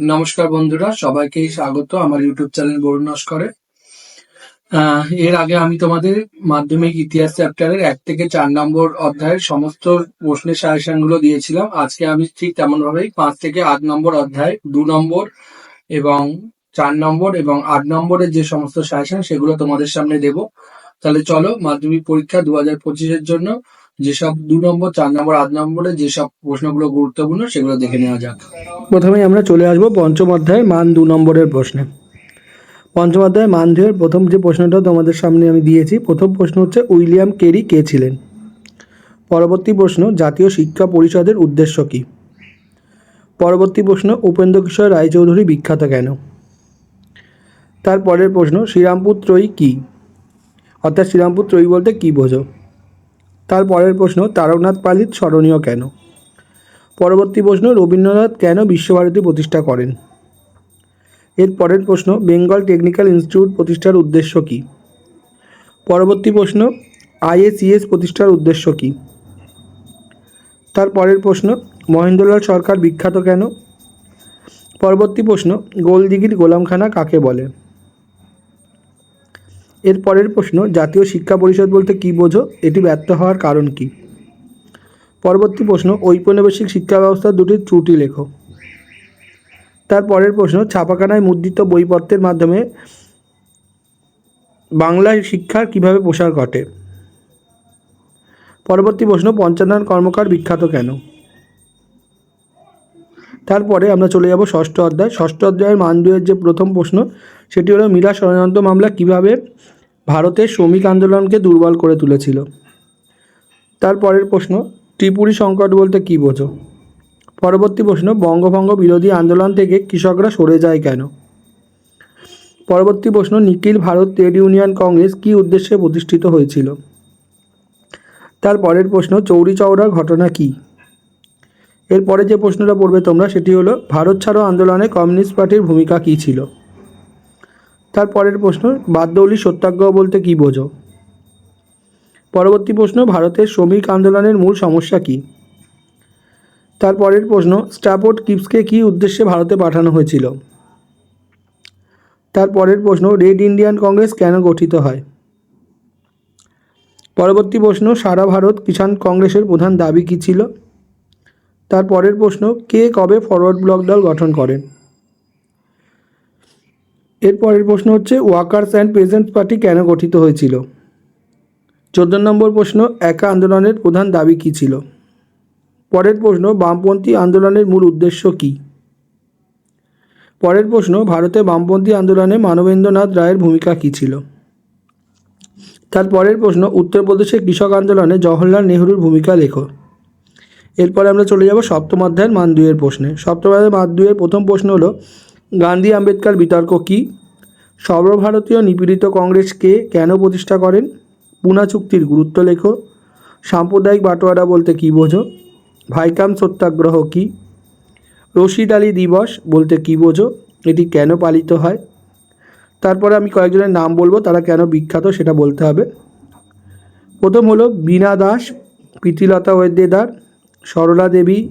নমস্কার বন্ধুরা সবাইকে স্বাগত আমার ইউটিউব চ্যানেল বরুণ নস্করে। এর আগে আমি তোমাদের মাধ্যমিক ইতিহাস চ্যাপ্টারের এক থেকে চার নম্বর অধ্যায়ের সমস্ত প্রশ্নের সাজেশনগুলো দিয়েছিলাম। আজকে আমি ঠিক তেমন ভাবেই পাঁচ থেকে আট নম্বর অধ্যায়, দু নম্বর এবং চার নম্বর এবং আট নম্বরের যে সমস্ত সাজেশন, সেগুলো তোমাদের সামনে দেব। তাহলে চলো মাধ্যমিক পরীক্ষা দু হাজার পঁচিশের জন্য যেসব দু নম্বর, চার নম্বর, আট নম্বরে যেসব প্রশ্নগুলো গুরুত্বপূর্ণ সেগুলো দেখে নেওয়া যাক। প্রথমে আমরা চলে আসব পঞ্চম অধ্যায় মান দু নম্বরের প্রশ্নে। পঞ্চম অধ্যায় মান দুয়ের প্রথম যে প্রশ্নটা তোমাদের সামনে আমি দিয়েছি, প্রথম প্রশ্ন হচ্ছে উইলিয়াম কেরি কে ছিলেন? পরবর্তী প্রশ্ন, জাতীয় শিক্ষা পরিষদের উদ্দেশ্য কী? পরবর্তী প্রশ্ন উপেন্দ্র কিশোর রায়চৌধুরী বিখ্যাত কেন? তার পরের প্রশ্ন, শ্রীরামপুর ত্রয়ী কী? অর্থাৎ শ্রীরামপুর ত্রয়ী বলতে কী বোঝো? তার পরের প্রশ্ন, তারকনাথ পালিত স্মরণীয় কেন? পরবর্তী প্রশ্ন, রবীন্দ্রনাথ কেন বিশ্বভারতী প্রতিষ্ঠা করেন? এর পরের প্রশ্ন, বেঙ্গল টেকনিক্যাল ইনস্টিটিউট প্রতিষ্ঠার উদ্দেশ্য কী? পরবর্তী প্রশ্ন আইএসিএস প্রতিষ্ঠার উদ্দেশ্য কী? তার পরের প্রশ্ন, মহেন্দ্রলাল সরকার বিখ্যাত কেন? পরবর্তী প্রশ্ন, গোলদিঘির গোলামখানা কাকে বলে? এর পরের প্রশ্ন, জাতীয় শিক্ষা পরিষদ বলতে কী বোঝো? এটি ব্যর্থ হওয়ার কারণ কী? পরবর্তী প্রশ্ন, ঔপনিবেশিক শিক্ষা ব্যবস্থার দুটি ত্রুটি লেখো। তার পরের প্রশ্ন, ছাপাখানায় মুদ্রিত বইপত্রের মাধ্যমে বাংলায় শিক্ষার কীভাবে প্রসার ঘটে? পরবর্তী প্রশ্ন, পঞ্চানন কর্মকার বিখ্যাত কেন? তারপরে আমরা চলে যাব ষষ্ঠ অধ্যায়। ষষ্ঠ অধ্যায়ের মান দুয়ের যে প্রথম প্রশ্ন, সেটি হলো মীরা ষড়যন্ত্র মামলা কীভাবে ভারতের শ্রমিক আন্দোলনকে দুর্বল করে তুলেছিল? তারপরের প্রশ্ন, ত্রিপুরী সংকট বলতে কী বোঝো? পরবর্তী প্রশ্ন, বঙ্গভঙ্গ বিরোধী আন্দোলন থেকে কৃষকরা সরে যায় কেন? পরবর্তী প্রশ্ন, Nikhil Bharat trade union Congress কী উদ্দেশ্যে প্রতিষ্ঠিত হয়েছিল? তার পরের প্রশ্ন চৌরি চৌরার ঘটনা কী? এরপরে যে প্রশ্নটা পড়বে তোমরা সেটি হলো, ভারত ছাড়ো আন্দোলনে কমিউনিস্ট পার্টির ভূমিকা কী ছিল? তার পরের প্রশ্ন, বাদ্যৌলি সত্যাগ্রহ বলতে কী বোঝো? পরবর্তী প্রশ্ন, ভারতের শ্রমিক আন্দোলনের মূল সমস্যা কী? তার পরের প্রশ্ন স্টাফোর্ড কিপসকে কী উদ্দেশ্যে ভারতে পাঠানো হয়েছিল? তার পরের প্রশ্ন, রেড ইন্ডিয়ান কংগ্রেস কেন গঠিত হয়? পরবর্তী প্রশ্ন, সারা ভারত কিষাণ কংগ্রেসের প্রধান দাবি কী ছিল? তার পরের প্রশ্ন, কে কবে ফরওয়ার্ড ব্লক দল গঠন করেন? এর পরের প্রশ্ন হচ্ছে ওয়াকার্স অ্যান্ড পেজেন্ট পার্টি কেন গঠিত হয়েছিল? চোদ্দ নম্বর প্রশ্ন, একা আন্দোলনের প্রধান দাবি কী ছিল? পরের প্রশ্ন, বামপন্থী আন্দোলনের মূল উদ্দেশ্য কী? পরের প্রশ্ন, ভারতে বামপন্থী আন্দোলনে মানবেন্দ্রনাথ রায়ের ভূমিকা কী ছিল? তার পরের প্রশ্ন, উত্তরপ্রদেশে কৃষক আন্দোলনে জওহরলাল নেহরুর ভূমিকা লেখো। এরপরে আমরা চলে যাব সপ্তম অধ্যায়ের মান দুইয়ের প্রশ্নে। সপ্তম অধ্যায়ের মান দুইয়ের প্রথম প্রশ্ন হলো, গান্ধী আম্বেদকর বিতর্ক কী? সর্বভারতীয় নিপীড়িত কংগ্রেসকে কেন প্রতিষ্ঠা করেন? পুনা চুক্তির গুরুত্ব লেখো। সাম্প্রদায়িক বাটোয়ারা বলতে কী বোঝো? ভাইকাম সত্যাগ্রহ কী? রশিদ আলী দিবস বলতে কী বোঝো? এটি কেন পালিত হয়? তারপরে আমি কয়েকজনের নাম বলব, তারা কেন বিখ্যাত সেটা বলতে হবে। প্রথম হলো বীণা দাস, প্রীতিলতা ওয়েদ্দেদার সরলা দেবী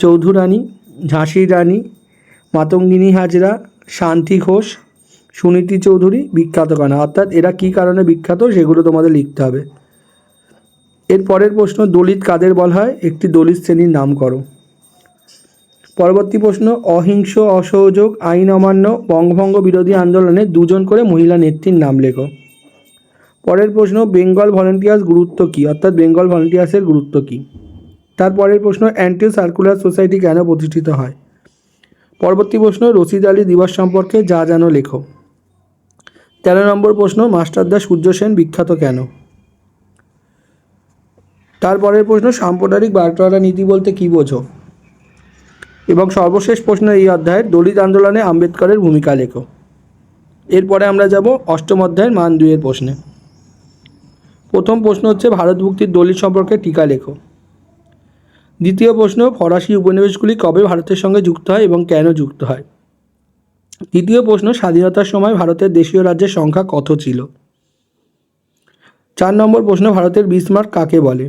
চৌধুরানী ঝাঁসির রানী, মাতঙ্গিনী হাজরা, শান্তি ঘোষ, সুনীতি চৌধুরী বিখ্যাত কানা অর্থাৎ এরা কী কারণে বিখ্যাত সেগুলো তোমাদের লিখতে হবে। এর পরের প্রশ্ন, দলিত কাদের বলা হয়? একটি দলিত শ্রেণির নাম করো। পরবর্তী প্রশ্ন, অহিংস, অসহযোগ, আইন অমান্য, বঙ্গভঙ্গ বিরোধী আন্দোলনে দুজন করে মহিলা নেত্রীর নাম লেখো। পরের প্রশ্ন, বেঙ্গল ভলেন্টিয়ার্স গুরুত্ব কী? অর্থাৎ বেঙ্গল ভলেন্টিয়ার্সের গুরুত্ব কী? তারপরের প্রশ্ন অ্যান্টি সার্কুলার সোসাইটি কেন প্রতিষ্ঠিত হয়? পরবর্তী প্রশ্ন, রশিদ আলী দিবস সম্পর্কে যা জানো লেখো। তেরো নম্বর প্রশ্ন মাস্টারদা সূর্য সেন বিখ্যাত কেন? তারপরের প্রশ্ন, সাম্প্রদায়িক বাটোয়ারা নীতি বলতে কী বোঝো? এবং সর্বশেষ প্রশ্ন এই অধ্যায়ের, দলিত আন্দোলনে আম্বেদকরের ভূমিকা লেখো। এরপরে আমরা যাব অষ্টম অধ্যায়ের মান দুইয়ের প্রশ্নে। প্রথম প্রশ্ন হচ্ছে ভারত মুক্তির দলিত সম্পর্কে টিকা লেখো। দ্বিতীয় প্রশ্ন, ফরাসি উপনিবেশগুলি কবে ভারতের সঙ্গে যুক্ত হয় এবং কেন যুক্ত হয়? তৃতীয় প্রশ্ন, স্বাধীনতার সময় ভারতের দেশীয় রাজ্যের সংখ্যা কত ছিল? চার নম্বর প্রশ্ন, ভারতের বিসমার্ক কাকে বলে?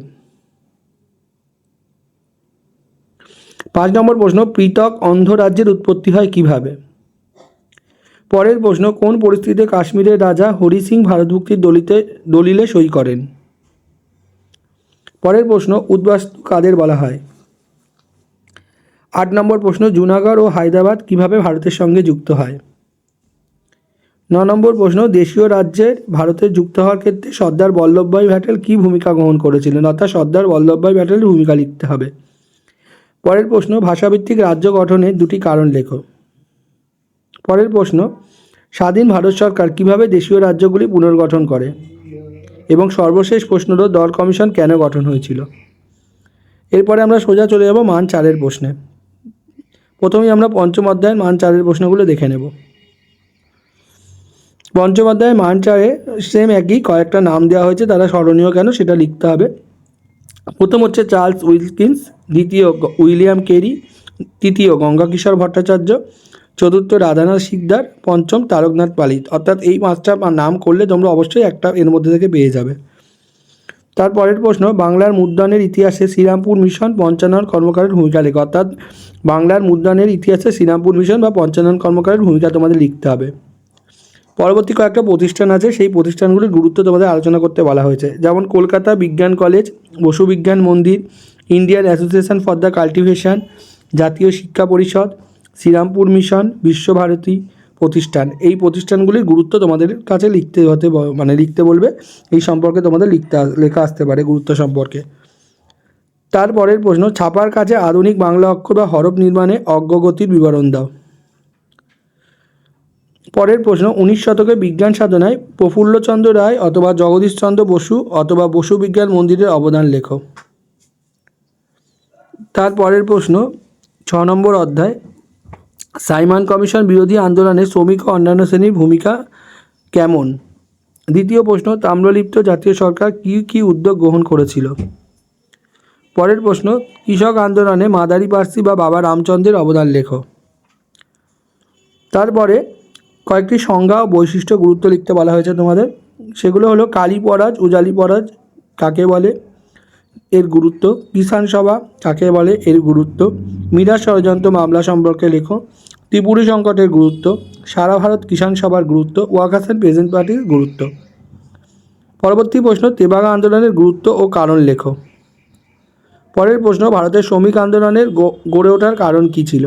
পাঁচ নম্বর প্রশ্ন, পৃথক অন্ধ রাজ্যের উৎপত্তি হয় কীভাবে? পরের প্রশ্ন, কোন পরিস্থিতিতে কাশ্মীরের রাজা হরি সিং ভারতভুক্তির দলিতে, দলিলে সই করেন? পরের প্রশ্ন উদ্বাস্তু কাদের বলা হয়? আট নম্বর প্রশ্ন, জুনাগড় ও হায়দ্রাবাদ কীভাবে ভারতের সঙ্গে যুক্ত হয়? ন নম্বর প্রশ্ন, দেশীয় রাজ্যের ভারতের যুক্ত হওয়ার ক্ষেত্রে সর্দার বল্লভভাই প্যাটেল কী ভূমিকা গ্রহণ করেছিলেন? অর্থাৎ সর্দার বল্লভভাই প্যাটেলের ভূমিকা লিখতে হবে। পরের প্রশ্ন, ভাষাভিত্তিক রাজ্য গঠনের দুটি কারণ লেখো। পরের প্রশ্ন, স্বাধীন ভারত সরকার কীভাবে দেশীয় রাজ্যগুলি পুনর্গঠন করে? এবং সর্বশেষ প্রশ্ন হলো দল কমিশন কেন গঠন হয়েছিল। এরপরে আমরা সোজা চলে যাব মান চারের প্রশ্নে। প্রথমেই আমরা পঞ্চম অধ্যায়ের মান চারের প্রশ্নগুলো দেখে নেব। পঞ্চম অধ্যায়ে মান চারে সেম একই কয়েকটা নাম দেওয়া হয়েছে, তারা স্মরণীয় কেন সেটা লিখতে হবে। প্রথম হচ্ছে চার্লস উইলকিন্স, দ্বিতীয় উইলিয়াম কেরি, তৃতীয় গঙ্গাকিশোর ভট্টাচার্য চতুর্থ রাধানাথ শিকদার, পঞ্চম তারকনাথ পালিত। অর্থাৎ এই পাঁচটা নাম করলে তোমরা অবশ্যই একটা এর মধ্যে থেকে পেয়ে যাবে। তারপরের প্রশ্ন, বাংলার মুদ্রণের ইতিহাসে শ্রীরামপুর মিশন পঞ্চানন কর্মকারের ভূমিকা লেখো। অর্থাৎ বাংলার মুদ্রণের ইতিহাসে শ্রীরামপুর মিশন বা পঞ্চানন কর্মকারের ভূমিকা তোমাদের লিখতে হবে। পরবর্তী কয়েকটা প্রতিষ্ঠান আছে, সেই প্রতিষ্ঠানগুলির গুরুত্ব তোমাদের আলোচনা করতে বলা হয়েছে। যেমন কলকাতা বিজ্ঞান college, Basu Bigyan Mandir, Indian association for the cultivation, জাতীয় শিক্ষা পরিষদ শ্রীরামপুর মিশন বিশ্বভারতী প্রতিষ্ঠান। এই প্রতিষ্ঠানগুলির গুরুত্ব তোমাদের কাছে লিখতে হতে মানে লিখতে বলবে। এই সম্পর্কে তোমাদের লিখতে লেখা আসতে পারে গুরুত্ব সম্পর্কে। তারপরের প্রশ্ন, ছাপার কাছে আধুনিক বাংলা অক্ষর বা হরফ নির্মাণে অগ্রগতির বিবরণ দাও। পরের প্রশ্ন, উনিশ শতকে বিজ্ঞান সাধনায় প্রফুল্লচন্দ্র রায় অথবা জগদীশচন্দ্র বসু অথবা বসু বিজ্ঞান মন্দিরের অবদান লেখো। তারপরের প্রশ্ন, ছ নম্বর অধ্যায় সাইমন কমিশন বিরোধী আন্দোলনে শ্রমিক ও অন্যান্য শ্রেণির ভূমিকা কেমন? দ্বিতীয় প্রশ্ন, তাম্রলিপ্ত জাতীয় সরকার কী কী উদ্যোগ গ্রহণ করেছিল? পরের প্রশ্ন, কৃষক আন্দোলনে মাদারি পার্সি বা বাবা রামচন্দ্রের অবদান লেখো। তারপরে কয়েকটি সংজ্ঞা ও বৈশিষ্ট্য গুরুত্ব লিখতে বলা হয়েছে তোমাদের। সেগুলো হলো কালী পরাজ উজালি পরাজ কাকে বলে? এর গুরুত্ব। কিষাণ সভা, কাকে বলে এর গুরুত্ব? মীরা ষড়যন্ত্র মামলা সম্পর্কে লেখো। ত্রিপুরী সংকটের গুরুত্ব। সারা ভারত কিষাণ সভার গুরুত্ব ওয়াকাসান প্রেজেন্ট পার্টির গুরুত্ব। পরবর্তী প্রশ্ন, তেবাগা আন্দোলনের গুরুত্ব ও কারণ লেখো। পরের প্রশ্ন, ভারতের শ্রমিক আন্দোলনের গড়ে ওঠার কারণ কী ছিল?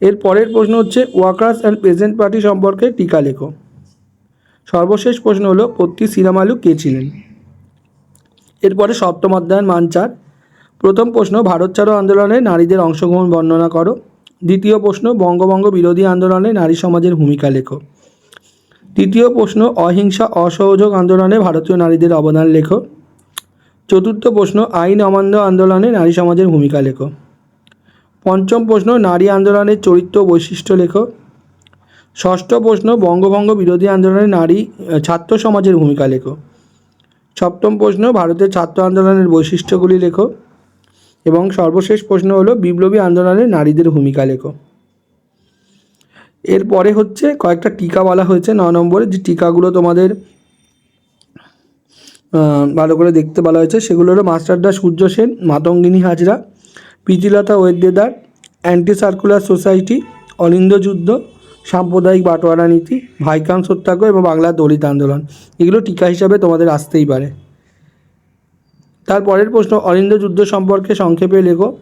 এর পরের প্রশ্ন হচ্ছে ওয়ার্কার্স অ্যান্ড প্রেজেন্ট পার্টি সম্পর্কে টিকা লেখো। সর্বশেষ প্রশ্ন হলো পত্তি সিরামালু কে ছিলেন? এরপরে সপ্তম অধ্যায়ন মানচার প্রথম প্রশ্ন, ভারত ছাড়ো আন্দোলনে নারীদের অংশগ্রহণ বর্ণনা করো। দ্বিতীয় প্রশ্ন বঙ্গবঙ্গ বিরোধী আন্দোলনে নারী সমাজের ভূমিকা লেখো। তৃতীয় প্রশ্ন, অহিংসা অসহযোগ আন্দোলনে ভারতীয় নারীদের অবদান লেখো। চতুর্থ প্রশ্ন, আইন অমান্য আন্দোলনে নারী সমাজের ভূমিকা লেখো। পঞ্চম প্রশ্ন, নারী আন্দোলনের চরিত্র বৈশিষ্ট্য লেখো। ষষ্ঠ প্রশ্ন, বঙ্গভঙ্গ বিরোধী আন্দোলনে নারী ছাত্র সমাজের ভূমিকা লেখো। সপ্তম প্রশ্ন ভারতের ছাত্র আন্দোলনের বৈশিষ্ট্যগুলি লেখো এবং সর্বশেষ প্রশ্ন হলো, বিপ্লবী আন্দোলনে নারীদের ভূমিকা লেখো। এরপরে হচ্ছে কয়েকটা টিকা বলা হয়েছে, ন নম্বরে যে টিকাগুলো তোমাদের ভালো করে দেখতে বলা হয়েছে, সেগুলো হলো মাস্টারদা Surya Sen, Matangini Hazra, Pritilata Waddedar anti circular society অলিন্দ যুদ্ধ সাম্প্রদায়িক বাটোয়ারা নীতি ভাইকাম সত্যাগ্রহ এবং বাংলার দলিত আন্দোলন। এগুলো টিকা হিসাবে তোমাদের আসতেই পারে। তারপরের প্রশ্ন অলিন্দ যুদ্ধ সম্পর্কে সংক্ষেপে লেখো।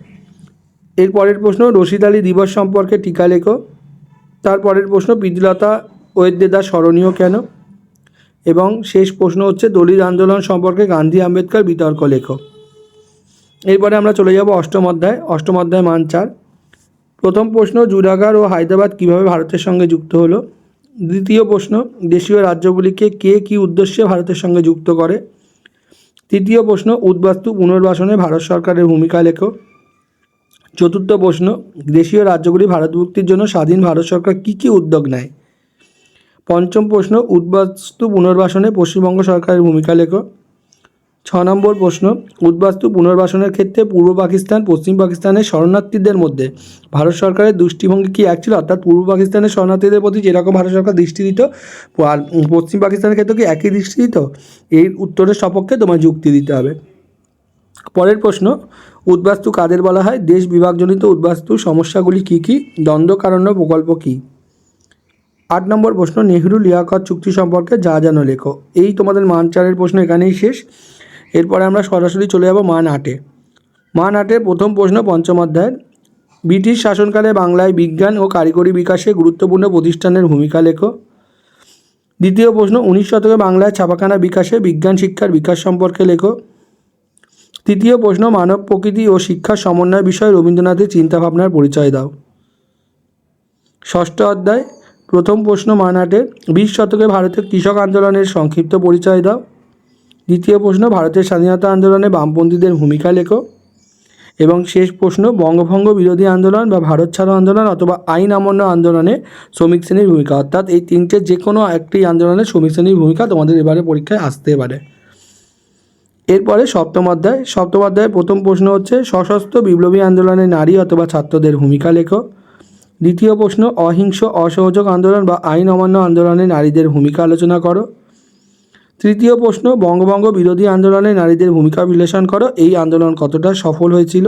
এর পরের প্রশ্ন, রশিদ আলী দিবস সম্পর্কে টিকা লেখো। তারপরের প্রশ্ন প্রীতিলতা ওয়েদ্দেদার স্মরণীয় কেন? এবং শেষ প্রশ্ন হচ্ছে, দলিত আন্দোলন সম্পর্কে গান্ধী আম্বেদকর বিতর্ক লেখো। এরপরে আমরা চলে যাব অষ্টম অধ্যায়। অষ্টম অধ্যায় মান চার। প্রথম প্রশ্ন জুনাগড় ও হায়দ্রাবাদ কীভাবে ভারতের সঙ্গে যুক্ত হলো? দ্বিতীয় প্রশ্ন, দেশীয় রাজ্যগুলিকে কে কী উদ্দেশ্যে ভারতের সঙ্গে যুক্ত করে? তৃতীয় প্রশ্ন, উদ্বাস্তু পুনর্বাসনে ভারত সরকারের ভূমিকা লেখো। চতুর্থ প্রশ্ন, দেশীয় রাজ্যগুলি ভারত মুক্তির জন্য স্বাধীন ভারত সরকার কী কী উদ্যোগ নেয়? পঞ্চম প্রশ্ন, উদ্বাস্তু পুনর্বাসনে পশ্চিমবঙ্গ সরকারের ভূমিকা লেখো। ছ নম্বর প্রশ্ন, উদ্বাস্তু পুনর্বাসনের ক্ষেত্রে পূর্ব পাকিস্তান, পশ্চিম পাকিস্তানের শরণার্থীদের মধ্যে ভারত সরকারের দৃষ্টিভঙ্গি কি এক ছিল অর্থাৎ পূর্ব পাকিস্তানের শরণার্থীদের প্রতি যেরকম ভারত সরকার দৃষ্টি দিত, আর পশ্চিম পাকিস্তানের ক্ষেত্রে কি একই দৃষ্টি দিত? এই উত্তরের সপক্ষে তোমার যুক্তি দিতে হবে। পরের প্রশ্ন, উদ্বাস্তু কাদের বলা হয়? দেশ বিভাগজনিত উদ্বাস্তু সমস্যাগুলি কী কী? দ্বন্দ্বকারণ্য প্রকল্প কী? আট নম্বর প্রশ্ন নেহরু লিয়াকত চুক্তি সম্পর্কে যা জানো লেখো। এই তোমাদের মানচারের প্রশ্ন এখানেই শেষ। এরপরে আমরা সরাসরি চলে যাব মান আটে মান আটের প্রথম প্রশ্ন পঞ্চম অধ্যায়ের। ব্রিটিশ শাসনকালে বাংলায় বিজ্ঞান ও কারিগরি বিকাশে গুরুত্বপূর্ণ প্রতিষ্ঠানের ভূমিকা লেখো। দ্বিতীয় প্রশ্ন, উনিশ শতকে বাংলায় ছাপাখানা বিকাশে বিজ্ঞান শিক্ষার বিকাশ সম্পর্কে লেখো। তৃতীয় প্রশ্ন, মানব প্রকৃতি ও শিক্ষার সমন্বয় বিষয়ে রবীন্দ্রনাথের চিন্তাভাবনার পরিচয় দাও। ষষ্ঠ অধ্যায়, প্রথম প্রশ্ন মানাটের বিশ শতকে ভারতের কৃষক আন্দোলনের সংক্ষিপ্ত পরিচয় দাও। দ্বিতীয় প্রশ্ন, ভারতের স্বাধীনতা আন্দোলনে বামপন্থীদের ভূমিকা লেখো। এবং শেষ প্রশ্ন, বঙ্গভঙ্গ বিরোধী আন্দোলন বা ভারত ছাড়ো আন্দোলন অথবা আইন অমান্য আন্দোলনে শ্রমিক শ্রেণির ভূমিকা। অর্থাৎ এই তিনটে যে কোনো একটি আন্দোলনে শ্রমিক শ্রেণির ভূমিকা তোমাদের এবারে পরীক্ষায় আসতে পারে। এরপরে সপ্তম অধ্যায়, সপ্তম অধ্যায়ের প্রথম প্রশ্ন হচ্ছে, সশস্ত্র বিপ্লবী আন্দোলনে নারী অথবা ছাত্রদের ভূমিকা লেখো। দ্বিতীয় প্রশ্ন, অহিংস অসহযোগ আন্দোলন বা আইন অমান্য আন্দোলনে নারীদের ভূমিকা আলোচনা করো। তৃতীয় প্রশ্ন, বঙ্গভঙ্গ বিরোধী আন্দোলনে নারীদের ভূমিকা বিশ্লেষণ করো। এই আন্দোলন কতটা সফল হয়েছিল?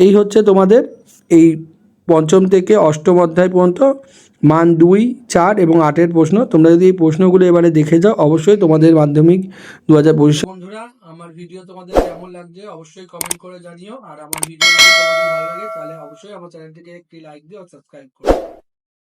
এই হচ্ছে তোমাদের এই পঞ্চম থেকে অষ্টম অধ্যায় পর্যন্ত মান দুই, চার এবং আটের প্রশ্ন। তোমরা যদি এই প্রশ্নগুলো এবারে দেখে যাও, অবশ্যই তোমাদের মাধ্যমিক দু হাজার পঁচিশ বন্ধুরা, আমার ভিডিও তোমাদের কেমন লাগছে অবশ্যই কমেন্ট করে জানিও। আর আমার ভিডিও যদি তোমাদের ভালো লাগে, তাহলে অবশ্যই আমার চ্যানেলটিকে একটি লাইক দিও সাবস্ক্রাইব করো।